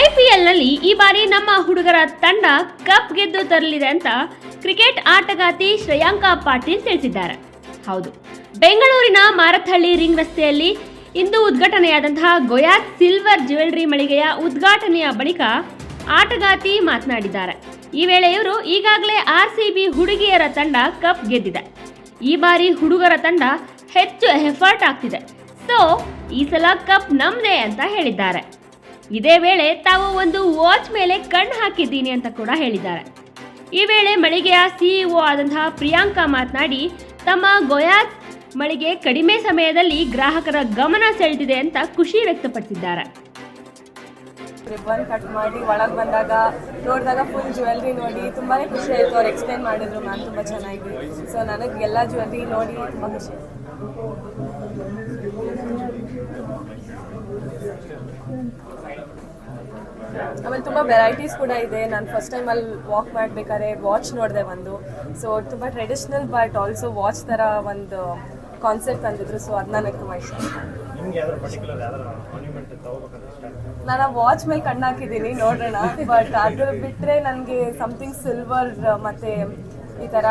ಐಪಿಎಲ್ನಲ್ಲಿ ಈ ಬಾರಿ ನಮ್ಮ ಹುಡುಗರ ತಂಡ ಕಪ್ ಗೆದ್ದು ತರಲಿದೆ ಅಂತ ಕ್ರಿಕೆಟ್ ಆಟಗಾತಿ ಶ್ರೇಯಾಂಕ ಪಾಟೀಲ್ ತಿಳಿಸಿದ್ದಾರೆ. ಹೌದು, ಬೆಂಗಳೂರಿನ ಮಾರತ್ಹಳ್ಳಿ ರಿಂಗ್ ರಸ್ತೆಯಲ್ಲಿ ಇಂದು ಉದ್ಘಾಟನೆಯಾದಂತಹ ಗೊಯಾತ್ ಸಿಲ್ವರ್ ಜ್ಯುವೆಲ್ಲರಿ ಮಳಿಗೆಯ ಉದ್ಘಾಟನೆಯ ಬಳಿಕ ಆಟಗಾತಿ ಮಾತನಾಡಿದ್ದಾರೆ. ಈ ವೇಳೆ ಇವರು ಈಗಾಗಲೇ ಆರ್ ಸಿ ಬಿ ಹುಡುಗಿಯರ ತಂಡ ಕಪ್ ಗೆದ್ದಿದೆ. ಈ ಬಾರಿ ಹುಡುಗರ ತಂಡ ಹೆಚ್ಚು ಎಫರ್ಟ್ ಆಗ್ತಿದೆ. ಸೊ ಈ ಸಲ ಕಪ್ ನಮ್ದೇ ಅಂತ ಹೇಳಿದ್ದಾರೆ. ಇದೇ ವೇಳೆ ತಾವು ಒಂದು ವಾಚ್ ಮೇಲೆ ಕಣ್ಣು ಹಾಕಿದ್ದೀನಿ ಅಂತ ಕೂಡ ಹೇಳಿದ್ದಾರೆ. ಈ ವೇಳೆ ಮಳಿಗೆಯ ಸಿಇಒ ಆದಂತಹ ಪ್ರಿಯಾಂಕಾ ಮಾತನಾಡಿ, ತಮ್ಮ ಗೊಯಾತ್ ಮಳಿಗೆ ಕಡಿಮೆ ಸಮಯದಲ್ಲಿ ಗ್ರಾಹಕರ ಗಮನ ಸೆಳೆದಿದೆ ಅಂತ ಖುಷಿ ವ್ಯಕ್ತಪಡಿಸಿದ್ದಾರೆ. ರಿಬ್ಬನ್ ಕಟ್ ಮಾಡಿ ಒಳಗೆ ಬಂದಾಗ ನೋಡಿದಾಗ ಫುಲ್ ಜ್ಯುವೆಲ್ರಿ ನೋಡಿ ತುಂಬಾ ಖುಷಿ ಆಯಿತು. ಅವ್ರು ಎಕ್ಸ್ಪ್ಲೈನ್ ಮಾಡಿದ್ರು ಮ್ಯಾಮ್ ತುಂಬ ಚೆನ್ನಾಗಿ ಸೊ ನನಗೆ ಎಲ್ಲ ಜ್ಯುವೆಲ್ರಿ ನೋಡಿ ತುಂಬ ಖುಷಿ. ಆಮೇಲೆ ತುಂಬ ವೆರೈಟೀಸ್ ಕೂಡ ಇದೆ. ನಾನು ಫಸ್ಟ್ ಟೈಮ್ ಅಲ್ಲಿ ವಾಕ್ ಮಾಡಬೇಕಾದ್ರೆ ವಾಚ್ ನೋಡಿದೆ ಒಂದು ಸೊ ತುಂಬ ಟ್ರೆಡಿಷ್ನಲ್ ಬಟ್ ಆಲ್ಸೋ ವಾಚ್ ಥರ ಒಂದು ಕಾನ್ಸೆಪ್ಟ್ ತಂದಿದ್ರು. ಸೊ ಅದು ನನಗೆ ತುಂಬ ಇಷ್ಟ ನಾನು ವಾಚ್ ಮೇಲೆ ಕಣ್ಣು ಹಾಕಿದ್ದೀನಿ, ನೋಡೋಣ. ಬಟ್ ಅದು ಬಿಟ್ಟರೆ ನನಗೆ ಸಮಥಿಂಗ್ ಸಿಲ್ವರ್ ಮತ್ತೆ ಈ ಥರ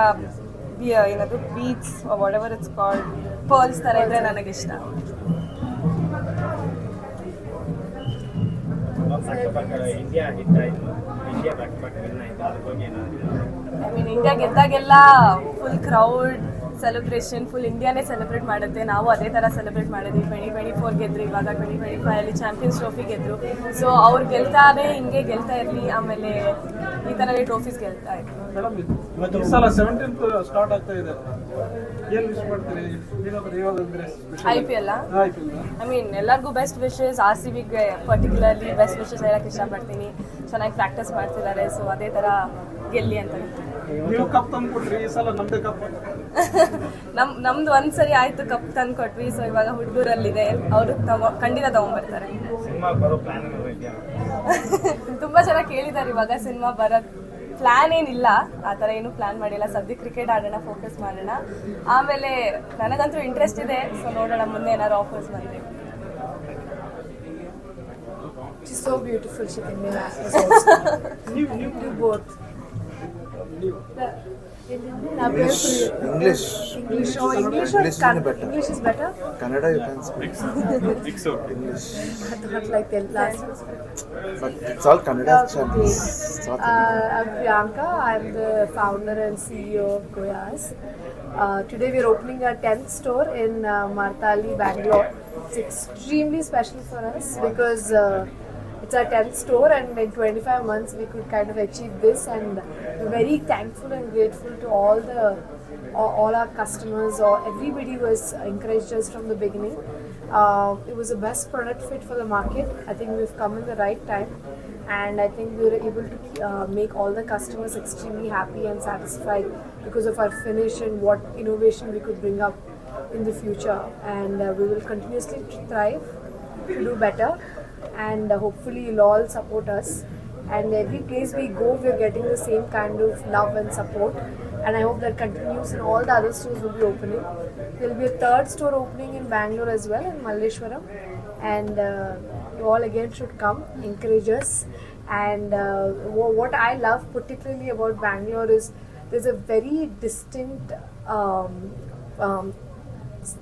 ಏನದು beach whatever it's called pearls ಥರ ಇದ್ರೆ ನನಗೆ ಇಷ್ಟ back to back India hit ಆಯ್ತು India back to back win ಆಯ್ತು ಅದ್ರ ಬಗ್ಗೆ ಐ ಮೀನ್ ಇಂಡಿಯಾ ಗೆದ್ದಾಗೆಲ್ಲ ಫುಲ್ ಕ್ರೌಡ್ ಸೆಲೆಬ್ರೇಷನ್ ಫುಲ್ ಇಂಡಿಯಾನೇ ಸೆಲೆಬ್ರೇಟ್ ಮಾಡುತ್ತೆ. ನಾವು ಅದೇ ಥರ ಸೆಲೆಬ್ರೇಟ್ ಮಾಡಿದ್ವಿ. ಟ್ವೆಂಟಿ ಟ್ವೆಂಟಿ ಫೋರ್ ಗೆದ್ರು ಇವಾಗ ಟ್ವೆಂಟಿ ಟ್ವೆಂಟಿ ಫೈವ್ ಅಲ್ಲಿ ಚಾಂಪಿಯನ್ಸ್ ಟ್ರೋಫಿ ಗೆದ್ರು. ಸೊ ಅವ್ರು ಗೆಲ್ತಾರೆ ಹಿಂಗೆ ಗೆಲ್ತಾ ಇರಲಿ. ಆಮೇಲೆ ಈ ಥರನೇ ಟ್ರೋಫೀಸ್ ಗೆಲ್ತಾ ಇತ್ತು ಸ್ಟಾರ್ಟ್ ಆಗ್ತಾ ಇದೆ. ಏನ್ ವಿಶ್ ಮಾಡ್ತೀರಿ? ಏನಾದ್ರು ಯಾವ್ದಂದ್ರೆ I P L I mean ಎಲ್ಲರಿಗೂ ಬೆಸ್ಟ್ ವಿಶಸ್ ಆರ್ ಸಿ ಬಿಗೆ ಪರ್ಟಿಕ್ಯುಲರ್ಲಿ ಬೆಸ್ಟ್ ವಿಶಸ್ ಹೇಳಕ್ಕೆ ಇಷ್ಟಪಡ್ತೀನಿ. ಚೆನ್ನಾಗಿ ಪ್ರಾಕ್ಟೀಸ್ ಮಾಡ್ತಿದ್ದಾರೆ. ಸೊ ಅದೇ ಥರ ಗೆಲ್ಲಿ ಅಂತ ನೀವು ಕಪ್ ತಂದು ಕೊಟ್ರಿ ಈ ಸಲ ನಮ್ದೇ ಕಪ್ ನಮ್ ನಮ್ದು ಒಂದ್ಸರಿ ಆಯ್ತು ಕಪ್ ತಂದು ಕೊಟ್ವಿ ಸೊ ಇವಾಗ ಹುಡುಗರಲ್ಲಿದೆ. ಅವರು ತಗೋ ಖಂಡಿತ ತಗೊಂಡ್ಬರ್ತಾರೆ ಸಿನಿಮಾ ಬರೋ ಪ್ಲಾನ್ ಇದೆಯಾ? ತುಂಬಾ ಜನ ಕೇಳಿದ್ದಾರೆ ಇವಾಗ ಸಿನಿಮಾ ಬರೋದ್. ಪ್ಲಾನ್ ಏನಿಲ್ಲ. ಆ ಥರ ಏನು ಪ್ಲಾನ್ ಮಾಡಿಲ್ಲ. ಸದ್ಯ ಕ್ರಿಕೆಟ್ ಆಡೋಣ ಫೋಕಸ್ ಮಾಡೋಣ. ಆಮೇಲೆ ನನಗಂತೂ ಇಂಟ್ರೆಸ್ಟ್ ಇದೆ. ಸೊ ನೋಡೋಣ ಮುಂದೆ ಏನಾದ್ರು ಆಫರ್ಸ್ ಬಂದರೆ. She's so beautiful. She can Do both. ನೀವು Now, where for you? English. English. Oh, English or English is Kann- better. English is better. Kannada you can speak. English. I thought like the last. But it's all Kannada channels. South Uh, I'm Priyanka. I'm the founder and CEO of Goyas. Uh, today we're opening our 10th store in uh, Martali, Bangalore. It's extremely special for us because uh, it's our 10th store and in 25 months we could kind of achieve this and we're very thankful and grateful to all the all, our customers or everybody who has encouraged us from the beginning. Uh, it was the best product fit for the market. I think we've come in the right time and I think we were able to uh, make all the customers extremely happy and satisfied because of our finish and what innovation we could bring up in the future. And uh, we will continuously thrive to do better, and uh, hopefully you'll all support us. And every place we go, we're getting the same kind of love and support. And I hope that continues, and all the other stores will be opening. There'll be a third store opening in Bangalore as well, in Malleshwaram. And uh, you all again should come, encourage us. And uh, what I love particularly about Bangalore is there's a very distinct, um, um,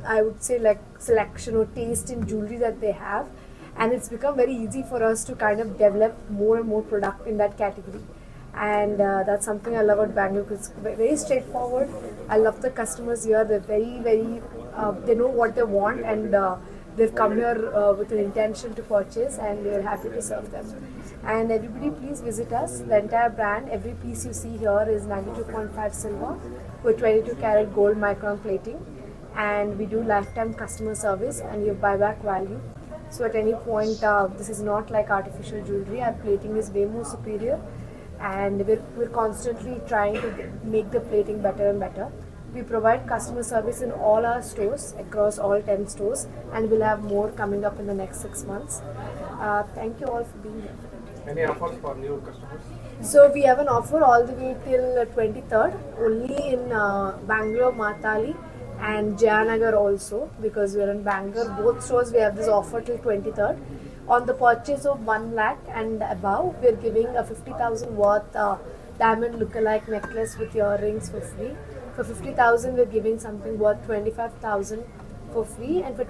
I would say, like selection or taste in jewelry that they have. And it's become very easy for us to kind of develop more and more product in that category. And uh, that's something I love about Bangalore it's very straightforward. I love the customers here. They're very, very, uh, they know what they want and uh, they've come here uh, with an intention to purchase and we're happy to serve them. And everybody, please visit us. The entire brand, every piece you see here is 92.5 silver with 22 karat gold micron plating. And we do lifetime customer service and have buyback value. So at any point, uh, this is not like artificial jewelry. Our plating is way more superior, and we're, we're constantly trying to make the plating better and better. We provide customer service in all our stores across all 10 stores, and we'll have more coming up in the next six months. Uh, thank you all for being here. Any offers for new customers? So we have an offer all the way till uh, 23rd, only in uh, Bangalore, Matali, and Jayanagar also because we're in Bangalore. Both stores we have this offer till 23rd. On the purchase of 1 lakh and above, we're giving a 50,000 worth uh, diamond lookalike necklace with earrings for free. For 50,000, we're giving something worth 25,000 for free, and for